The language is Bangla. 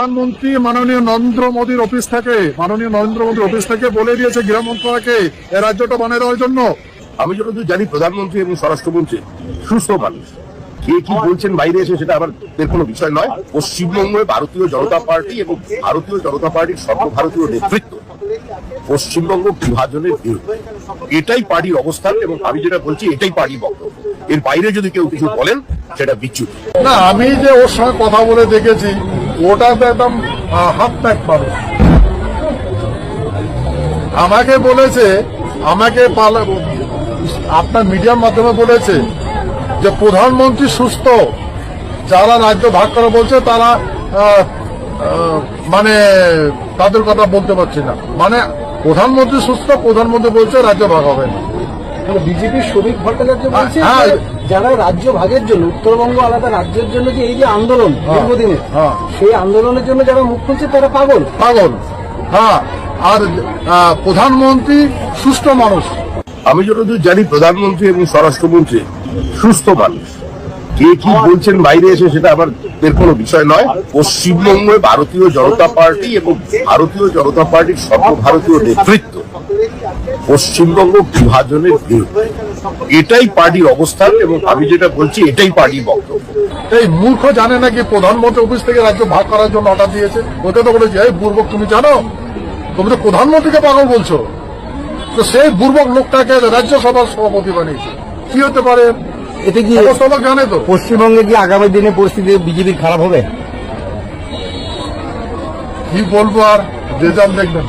প্রধানমন্ত্রী মাননীয় নরেন্দ্র মোদীর অফিস থেকে মাননীয় নরেন্দ্র মোদীর অফিস থেকে বলে দিয়েছে গৃহ মন্ত্রণালয়কে এ রাজ্যটা বানিয়ে দেওয়ার জন্য। আমি যতদূর জানি প্রধানমন্ত্রী এবং স্বরাষ্ট্রমন্ত্রী সুস্থ মানুষ। কে কি বলছেন বাইরে এসে সেটা আবার এর কোনো বিষয় নয়। পশ্চিমবঙ্গে ভারতীয় জনতা পার্টি এবং ভারতীয় জনতা পার্টির সর্বভারতীয় নেতৃত্ব পশ্চিমবঙ্গ বিভাজনের বিরুদ্ধে এটাই পার্টির অবস্থান এবং আমি যেটা বলছি এটাই পার্টির বক্তব্য। এর বাইরে যদি কেউ কিছু বলেন সেটা বিচ্যুতি না, আমি যে ওর সঙ্গে কথা বলে দেখেছি, ওটা তো একদম হাত প্যাক মানুষ আমাকে বলেছে, আমাকে আপনার মিডিয়ার মাধ্যমে বলেছে যে প্রধানমন্ত্রী সুস্থ। যারা রাজ্য ভাগ করে বলছে, তারা মানে তাদের কথা বলতে পারছি না। মানে প্রধানমন্ত্রী সুস্থ, প্রধানমন্ত্রী বলছে রাজ্য ভাগ হবে না। বিজেপির শ্রমিক ভট্টাচার্য বলছে হ্যাঁ। যারা রাজ্য ভাগের জন্য উত্তরবঙ্গ আলাদা রাজ্যের জন্য যে এই যে আন্দোলন দীর্ঘদিনে হ্যাঁ। সেই আন্দোলনের জন্য যারা মুখ খুলছে তারা পাগল। পাগল। হ্যাঁ। আর আহ, প্রধানমন্ত্রী সুস্থ মানুষ। আমি যতদূর জানি প্রধানমন্ত্রী এবং স্বরাষ্ট্রমন্ত্রী সুস্থ মানুষ। কে কি বলছেন বাইরে এসে সেটা আবার এর কোনো বিষয় নয়। পশ্চিমবঙ্গে ভারতীয় জনতা পার্টি এবং ভারতীয় জনতা পার্টির সর্বভারতীয় নেতৃত্ব পশ্চিমবঙ্গ বিভাজনের বিরুদ্ধে এটাই পার্টির অবস্থান এবং আমি যেটা বলছি এটাই পার্টির বক্তব্য। এই মূর্খ জানে নাকি প্রধানমন্ত্রী অফিস থেকে রাজ্য ভাগ করার জন্য অর্ডার দিয়েছে। ওকে তো বলেছে এই বুর্বক তুমি জানো? তুমি তো প্রধানমন্ত্রীকে পাগল বলছো। তো সেই বুর্বক লোকটাকে রাজ্যসভার সভাপতি বানিয়েছে। কি হতে পারে? এতে কি পশ্চিমবঙ্গে কি আগামী দিনে পরিস্থিতি বিজেপির খারাপ হবে? কি বলব আর রেজাল্ট দেখবেন।